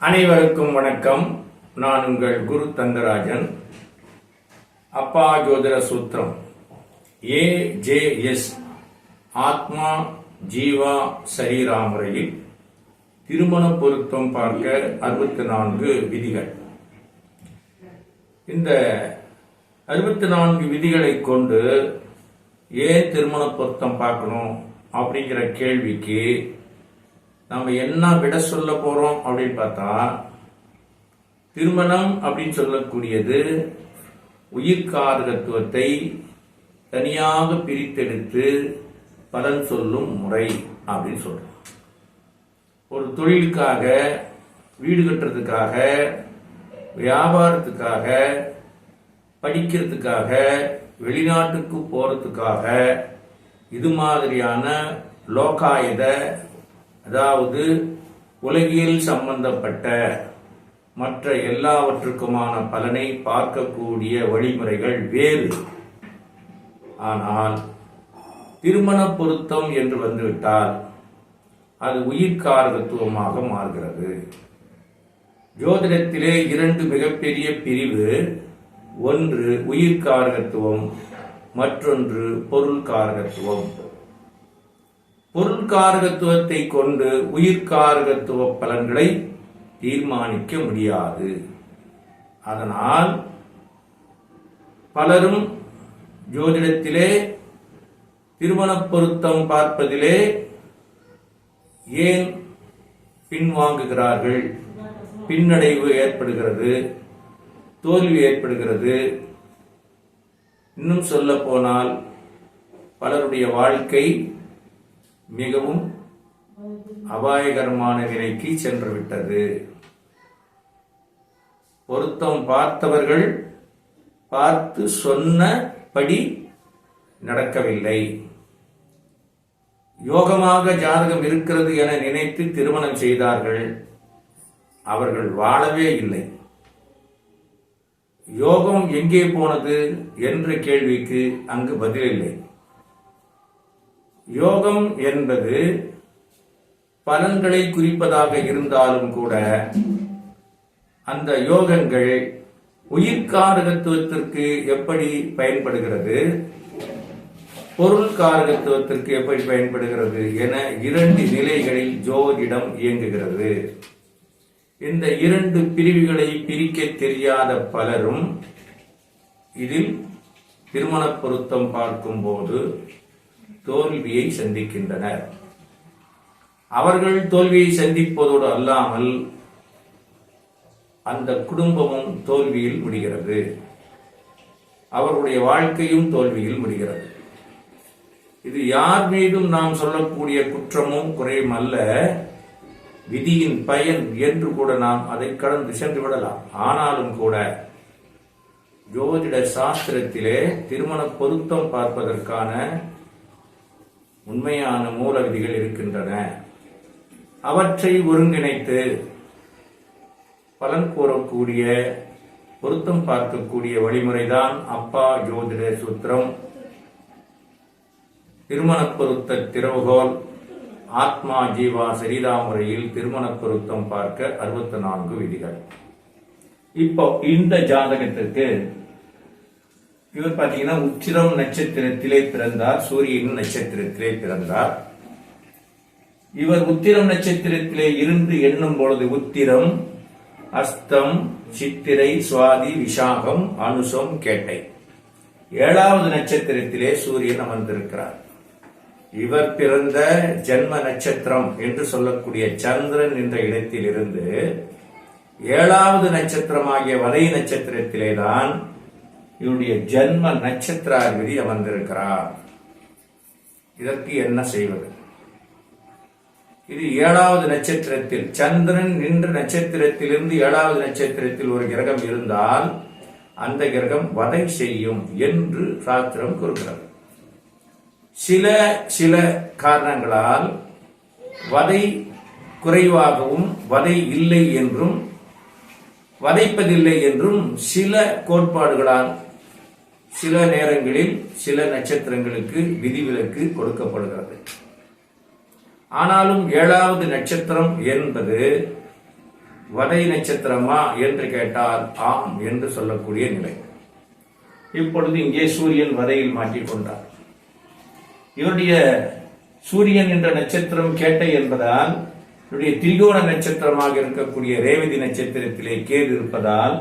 அனைவருக்கும் வணக்கம். நான் உங்கள் குரு தங்கராஜன். அப்பா ஜோதிர சூத்திரம். A J S. ஆத்மா ஜீவா சரீரா முறையில் திருமண பொருத்தம் பார்க்க அறுபத்தி நான்கு விதிகள். இந்த அறுபத்தி நான்கு விதிகளை கொண்டு ஏன் திருமண பொருத்தம் பார்க்கணும் அப்படிங்கிற கேள்விக்கு நம்ம என்ன விட சொல்ல போறோம் அப்படின்னு பார்த்தா திருமணம் அப்படின்னு சொல்லக்கூடியது உயிர்காரகத்துவத்தை தனியாக பிரித்தெடுத்து பலன் சொல்லும் முறை அப்படின்னு சொல்றோம். ஒரு தொழிலுக்காக வீடு கட்டுறதுக்காக வியாபாரத்துக்காக படிக்கிறதுக்காக வெளிநாட்டுக்கு போறதுக்காக இது மாதிரியான லோகாயுத அதாவது உலகியல் சம்பந்தப்பட்ட மற்ற எல்லாவற்றுக்குமான பலனை பார்க்கக்கூடிய வழிமுறைகள் வேறு. ஆனால் திருமண பொருத்தம் என்று வந்துவிட்டால் அது உயிர்காரகத்துவமாக மாறுகிறது. ஜோதிடத்திலே இரண்டு மிகப்பெரிய பிரிவு ஒன்று உயிர்காரகத்துவம் மற்றொன்று பொருள் காரகத்துவம். பொருள்காரகத்துவத்தை கொண்டு உயிர்காரகத்துவ பலன்களை தீர்மானிக்க முடியாது. அதனால் பலரும் ஜோதிடத்திலே திருமண பொருத்தம் பார்ப்பதிலே ஏன் பின்வாங்குகிறார்கள்? பின்னடைவு ஏற்படுகிறது தோல்வி ஏற்படுகிறது. இன்னும் சொல்ல போனால் பலருடைய வாழ்க்கை மிகவும் அபாயகரமான நிலைக்கு சென்று விட்டது பொருத்தம் பார்த்தவர்கள் பார்த்து சொன்னபடி நடக்கவில்லை. யோகமாக ஜாதகம் இருக்கிறது என நினைத்து திருமணம் செய்தார்கள். அவர்கள் வாழவே இல்லை. யோகம் எங்கே போனது என்ற கேள்விக்கு அங்கு பதிலில்லை. யோகம் என்பது பலன்களை குறிப்பதாக இருந்தாலும் கூட அந்த யோகங்கள் உயிர்காரகத்துவத்திற்கு எப்படி பயன்படுகிறது? பொருள் காரகத்துவத்திற்கு எப்படி பயன்படுகிறது என இரண்டு நிலைகளில் ஜோதிடம் இயங்குகிறது. இந்த இரண்டு பிரிவுகளை பிரிக்க தெரியாத பலரும் இதில் திருமண பொருத்தம் பார்க்கும்போது தோல்வியை சந்திக்கின்றனர். அவர்கள் தோல்வியை சந்திப்பதோடு அல்லாமல் அந்த குடும்பமும் தோல்வியில் முடிகிறது. அவருடைய வாழ்க்கையும் தோல்வியில் முடிகிறது. இது யார் மீதும் நாம் சொல்லக்கூடிய குற்றமும் குறையும் அல்ல. விதியின் பயன் என்று கூட நாம் அதை கடந்து சென்று விடலாம். ஆனாலும் கூட ஜோதிட சாஸ்திரத்திலே திருமண பொருத்தம் பார்ப்பதற்கான உண்மையான மூல விதிகள் இருக்கின்றன. அவற்றை ஒருங்கிணைத்து பலன் கூறக்கூடிய பொருத்தம் பார்க்கக்கூடிய வழிமுறைதான் அப்பா ஜோதிட சூத்திரம். திருமண பொருத்த திறவுகோல் ஆத்மா ஜீவா சரிதா முறையில் திருமண பொருத்தம் பார்க்க அறுபத்தி நான்கு விதிகள். இப்போ இந்த ஜாதகத்திற்கு இவர் பாத்தீங்கன்னா உச்சிரம் நட்சத்திரத்திலே பிறந்தார் சூரியன் நட்சத்திரத்திலே பிறந்தார். இவர் உத்திரம் நட்சத்திரத்திலே இருந்து எண்ணும் பொழுது உத்திரம் அஸ்தம் சித்திரை சுவாதி விசாகம் அனுசம் கேட்டை. ஏழாவது நட்சத்திரத்திலே சூரியன் அமர்ந்திருக்கிறார். இவர் பிறந்த ஜென்ம நட்சத்திரம் என்று சொல்லக்கூடிய சந்திரன் என்ற இடத்திலிருந்து ஏழாவது நட்சத்திரமாகிய வலை நட்சத்திரத்திலேதான் இவருடைய ஜென்ம நட்சத்திராதிபதி அமர்ந்திருக்கிறார். இதற்கு என்ன செய்வது? இது ஏழாவது நட்சத்திரத்தில் சந்திரன் நின்ற நட்சத்திரத்திலிருந்து ஏழாவது நட்சத்திரத்தில் ஒரு கிரகம் இருந்தால் அந்த கிரகம் வதை செய்யும் என்று சாஸ்திரம் கூறுகிறது. சில சில காரணங்களால் வதை குறைவாகவும் வதை இல்லை என்றும் வதைப்பதில்லை என்றும் சில கோட்பாடுகளால் சில நேரங்களில் சில நட்சத்திரங்களுக்கு விதிவிலக்கு கொடுக்கப்படுகிறது. ஆனாலும் ஏழாவது நட்சத்திரம் என்பது வடை நட்சத்திரமா என்று கேட்டால் ஆம் என்று சொல்லக்கூடிய நிலை. இப்பொழுது இங்கே சூரியன் வதையில் மாட்டிக்கொண்டார் இவருடைய சூரியன் என்ற நட்சத்திரம் கேட்டை என்பதால் இவருடைய திரிகோண நட்சத்திரமாக இருக்கக்கூடிய ரேவதி நட்சத்திரத்திலே கேது இருப்பதால்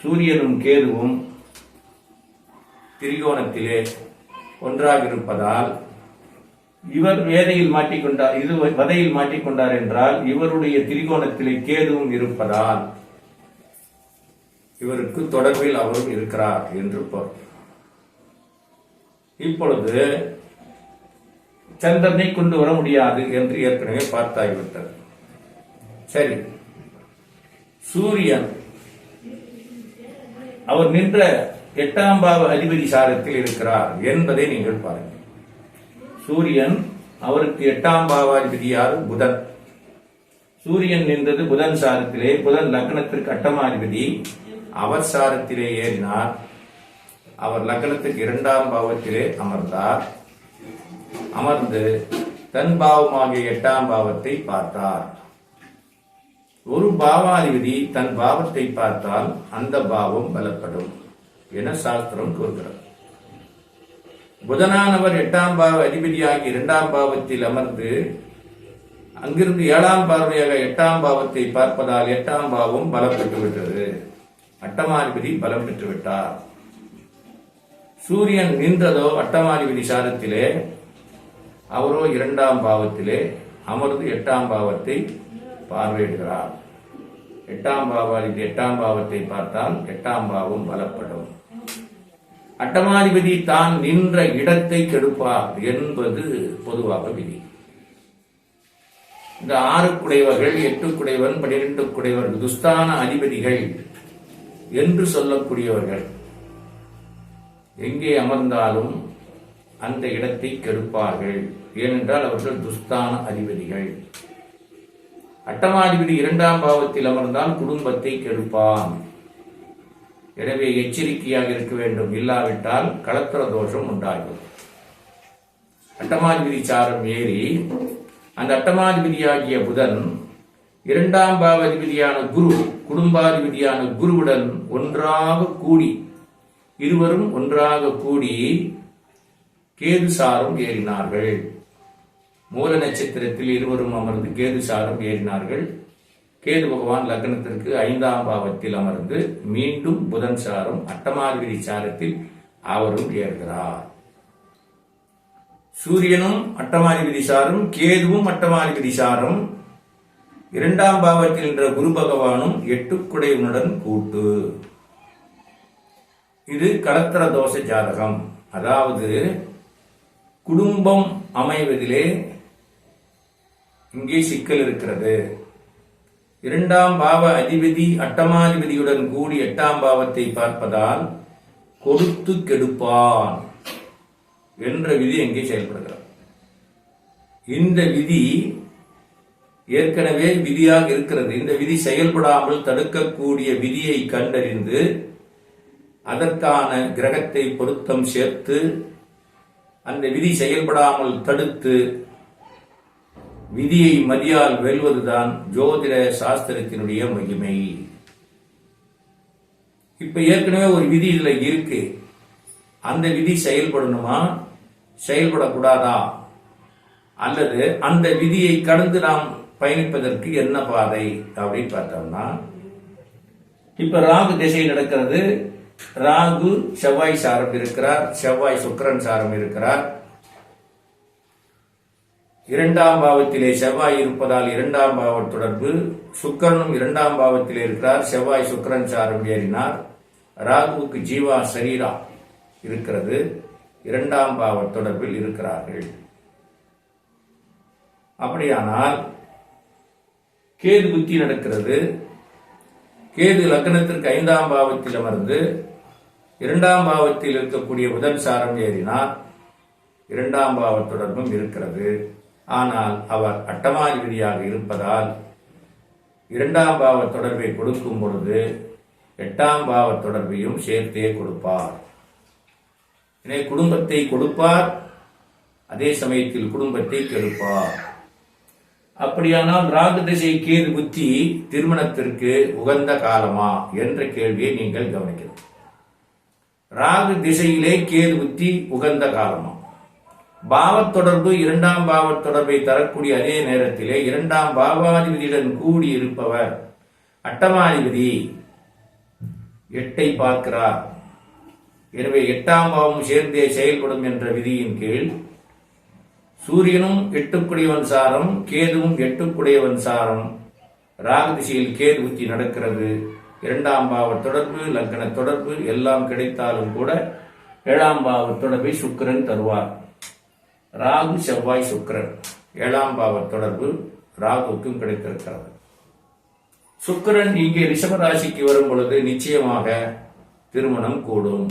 சூரியனும் கேதுவும் திரிகோணத்திலே ஒன்றாக இருப்பதால் இவர் வேதையில் மாட்டிக்கொண்டார் இது வதையில் மாட்டிக்கொண்டார் என்றால் இவருடைய திரிகோணத்திலே கேதுவும் இருப்பதால் இவருக்கு தொடர்பில் அவரும் இருக்கிறார் என்று பொருள். இப்பொழுது சந்திரனை கொண்டு வர முடியாது என்று ஏற்கனவே பார்த்தாகிவிட்டது சரி. சூரியன் அவர் நின்ற எட்டாம் பாவ அதிபதி சாரத்தில் இருக்கிறார் என்பதை நீங்கள் பாருங்கள். சூரியன் அவருக்கு எட்டாம் பாவாதிபதி யார்? புதன். சூரியன் நின்றது புதன் சாரத்திலே புதன் லக்னத்திற்கு அட்டமாதிபதி. அவர் சாரத்திலே ஏறினார். அவர் லக்னத்துக்கு இரண்டாம் பாவத்திலே அமர்ந்தார். அமர்ந்து தன் பாவமாகிய எட்டாம் பாவத்தை பார்த்தார். ஒரு பாவாதிபதி தன் பாவத்தை பார்த்தால் அந்த பாவம் பலப்படும். என சாஸ்திரம் கூறுகிறது. புதனானவர் எட்டாம் பாவ அதிபதியாகி இரண்டாம் பாவத்தில் அமர்ந்து அங்கிருந்து ஏழாம் பார்வையாக எட்டாம் பாவத்தை பார்ப்பதால் எட்டாம் பாவம் பலம் பெற்றுவிட்டது. அட்டமாதிபதி பலம் பெற்றுவிட்டார். சூரியன் நின்றதோ அட்டமாதிபதி சாரத்திலே அவரோ இரண்டாம் பாவத்திலே அமர்ந்து எட்டாம் பாவத்தை பார்வையிடுகிறார். எட்டாம் பாவாதிபதி எட்டாம் பாவத்தை பார்த்தால் எட்டாம் பாவம் பலப்படும். அட்டமாதிபதி தான் நின்ற இடத்தை கெடுப்பார் என்பது பொதுவாக விதி. இந்த ஆறு குடைவர்கள் எட்டு குடைவன் பனிரெண்டு குடைவர்கள் துஸ்தான அதிபதிகள் என்று சொல்லக்கூடியவர்கள். எங்கே அமர்ந்தாலும் அந்த இடத்தை கெடுப்பார்கள். ஏனென்றால் அவர்கள் துஸ்தான அதிபதிகள். அட்டமாதிபதி இரண்டாம் பாவத்தில் அமர்ந்தால் குடும்பத்தை கெடுப்பான். எனவே எச்சரிக்கையாக இருக்க வேண்டும். இல்லாவிட்டால் களத்திர தோஷம் உண்டாகும் அட்டமாதிபதி சாரம் ஏறி அந்த அட்டமாதிபதியாகிய புதன் இரண்டாம் பாவாதிபதியான குரு குடும்பாதிபதியான குருவுடன் ஒன்றாக கூடி இருவரும் ஒன்றாக கூடி கேது சாரம் ஏறினார்கள். மூல நட்சத்திரத்தில் இருவரும் அமர்ந்து கேது சாரம் ஏறினார்கள். கேது பகவான் லக்னத்திற்கு ஐந்தாம் பாவத்தில் அமர்ந்து மீண்டும் புதன் சாரம் அட்டமாதிபதி சாரத்தில் அவரும் ஏறுகிறார். சூரியனும் அட்டமாதிபதி சாரும் கேதுவும் அட்டமாதிபதி சாரும். இரண்டாம் பாவத்தில் என்ற குரு பகவானும் எட்டுக்குடையுடன் கூட்டு. இது கலத்திர தோஷ ஜாதகம். அதாவது குடும்பம் அமைவதிலே இங்கே சிக்கல் இருக்கிறது. இரண்டாம் பாவ அதிபதி அட்டமாதிபதியுடன் கூடி எட்டாம் பாவத்தை பார்ப்பதால் கொடுத்து கெடுப்பான் என்ற விதி எங்கே செயல்படுகிறது. இந்த விதி ஏற்கனவே விதியாக இருக்கிறது. இந்த விதி செயல்படாமல் தடுக்கக்கூடிய விதியை கண்டறிந்து அதற்கான கிரகத்தை பொருத்தம் சேர்த்து அந்த விதி செயல்படாமல் தடுத்து விதியை மதியால் வெல்வதுதான் ஜோதிட சாஸ்திரத்தினுடைய மகிமை. இப்ப ஏற்கனவே ஒரு விதி இதுல இருக்கு. அந்த விதி செயல்படணுமா? செயல்படக்கூடாதா? அல்லது அந்த விதியை கடந்து நாம் பயணிப்பதற்கு என்ன பாதை? அப்படின்னு பார்த்தோம்னா இப்ப ராகு திசை நடக்கிறது. ராகு செவ்வாய் சாரம் இருக்கிறார். செவ்வாய் சுக்கிரன் சாரம் இருக்கிறார். இரண்டாம் பாவத்திலே செவ்வாய் இருப்பதால் இரண்டாம் பாவ தொடர்பு. சுக்கிரனும் இரண்டாம் பாவத்தில் இருக்கிறார். செவ்வாய் சுக்கிரன் சாரம் ஏறினார். ராகுவுக்கு ஜீவா சரீரா இருக்கிறது. இரண்டாம் பாவ தொடர்பில் இருக்கிறார்கள். அப்படியானால் கேது புத்தி நடக்கிறது. கேது லக்னத்திற்கு ஐந்தாம் பாவத்தில் அமர்ந்து இரண்டாம் பாவத்தில் இருக்கக்கூடிய புதன் சாரம் ஏறினார். இரண்டாம் பாவ தொடர்பும் இருக்கிறது. ஆனால் அவர் அட்டமாதிபதியாக இருப்பதால் இரண்டாம் பாவ தொடர்பை கொடுக்கும் பொழுது எட்டாம் பாவ தொடர்பையும் சேர்த்தே கொடுப்பார். எனவே குடும்பத்தை கொடுப்பார் அதே சமயத்தில் குடும்பத்தை கெடுப்பார். அப்படியானால் ராகு திசை கேது புத்தி திருமணத்திற்கு உகந்த காலமா என்ற கேள்வியை நீங்கள் கவனிக்கிறோம் ராகு திசையிலே கேது புத்தி உகந்த காலமா? பாவத் தொடர்பு இரண்டாம் பாவத் தொடர்பை தரக்கூடிய அதே நேரத்திலே இரண்டாம் பாவாதிபதியுடன் கூடி இருப்பவர் அட்டமாதிபதி எட்டை பார்க்கிறார். எனவே எட்டாம் பாவம் சேர்ந்தே செயல்படும் என்ற விதியின் கீழ் சூரியனும் எட்டுக்குடையவன் சாரம் கேதுவும் எட்டுக்குடையவன் சாரம் ராகு திசையில் கேது ஊற்றி நடக்கிறது. இரண்டாம் பாவ தொடர்பு லக்கண தொடர்பு எல்லாம் கிடைத்தாலும் கூட ஏழாம் பாவ தொடர்பை சுக்கிரன் தருவார். ராகு செவ்வாய் சுக்கிரன். ஏழாம் பாவ தொடர்பு ராகுவுக்கும் கிடைத்திருக்கிறது. சுக்கிரன் இங்கே ரிஷபராசிக்கு வரும் பொழுது நிச்சயமாக திருமணம் கூடும்.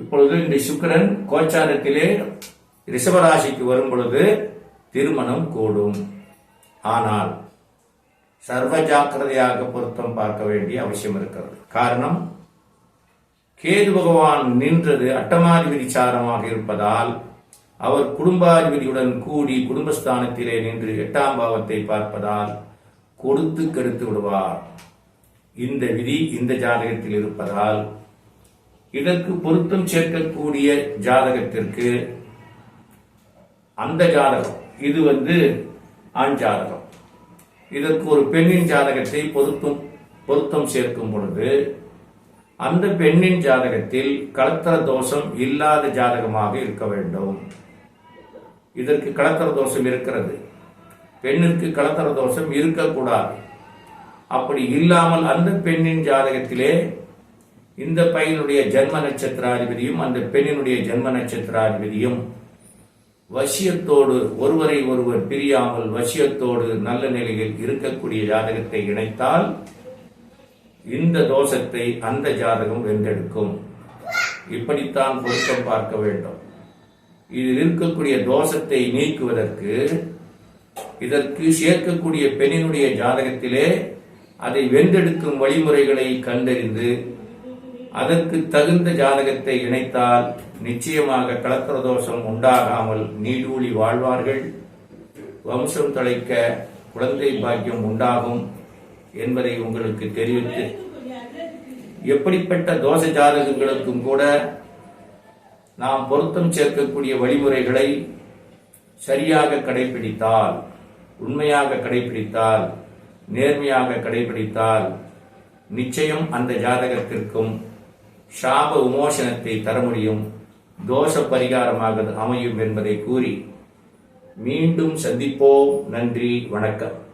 இப்பொழுது இந்த சுக்கிரன் கோச்சாரத்திலே ரிஷபராசிக்கு வரும் பொழுது திருமணம் கூடும். ஆனால் சர்வ ஜாக்கிரதையாக பொருத்தம் பார்க்க வேண்டிய அவசியம் இருக்கிறது. காரணம் கேது பகவான் நின்றது அட்டமாதிபதி சாரமாக இருப்பதால் அவர் குடும்பாதிபதியுடன் கூடி குடும்பஸ்தானத்திலே நின்று எட்டாம் பாவத்தை பார்ப்பதால் கொடுத்து கெடுத்து விடுவார். இந்த விதி இந்த ஜாதகத்தில் இருப்பதால் இதற்கு பொருத்தம் சேர்க்கக்கூடிய ஜாதகத்திற்கு அந்த ஜாதகம் இது வந்து ஆண் ஜாதகம். இதற்கு ஒரு பெண்ணின் ஜாதகத்தை பொருத்தம் பொருத்தம் சேர்க்கும் பொழுது அந்த பெண்ணின் ஜாதகத்தில் கலத்தர தோஷம் இல்லாத ஜாதகமாக இருக்க வேண்டும். இதற்கு கலத்தர தோஷம் இருக்கிறது. பெண்ணிற்கு கலத்தர தோஷம் இருக்கக்கூடாது. அப்படி இல்லாமல் அந்த பெண்ணின் ஜாதகத்திலே இந்த பையனுடைய ஜென்ம நட்சத்திராதிபதியும் அந்த பெண்ணினுடைய ஜென்ம நட்சத்திராதிபதியும் வசியத்தோடு ஒருவரை ஒருவர் பிரியாமல் வசியத்தோடு நல்ல நிலையில் இருக்கக்கூடிய ஜாதகத்தை இணைத்தால் இந்த தோஷத்தை அந்த ஜாதகம் வென்றெடுக்கும். இப்படித்தான் பொருத்தம் பார்க்க வேண்டும். இதில் இருக்கக்கூடிய தோஷத்தை நீக்குவதற்கு இதற்கு சேர்க்கக்கூடிய பெண்ணினுடைய ஜாதகத்திலே அதை வென்றெடுக்கும் வழிமுறைகளை கண்டறிந்து அதற்கு தகுந்த ஜாதகத்தை இணைத்தால் நிச்சயமாக கலத்திர தோஷம் உண்டாகாமல் நீடூழி வாழ்வார்கள். வம்சம் தலைக்க குழந்தை பாக்கியம் உண்டாகும். என்பதை உங்களுக்கு தெரிவித்து எப்படிப்பட்ட தோஷ ஜாதகங்களுக்கும் கூட நாம் பொருத்தம் சேர்க்கக்கூடிய வழிமுறைகளை சரியாக கடைபிடித்தால் உண்மையாக கடைபிடித்தால் நேர்மையாக கடைபிடித்தால் நிச்சயம் அந்த ஜாதகத்திற்கும் சாப விமோசனத்தை தர முடியும் தோஷ பரிகாரமாக அமையும் என்பதை கூறி மீண்டும் சந்திப்போம். நன்றி வணக்கம்.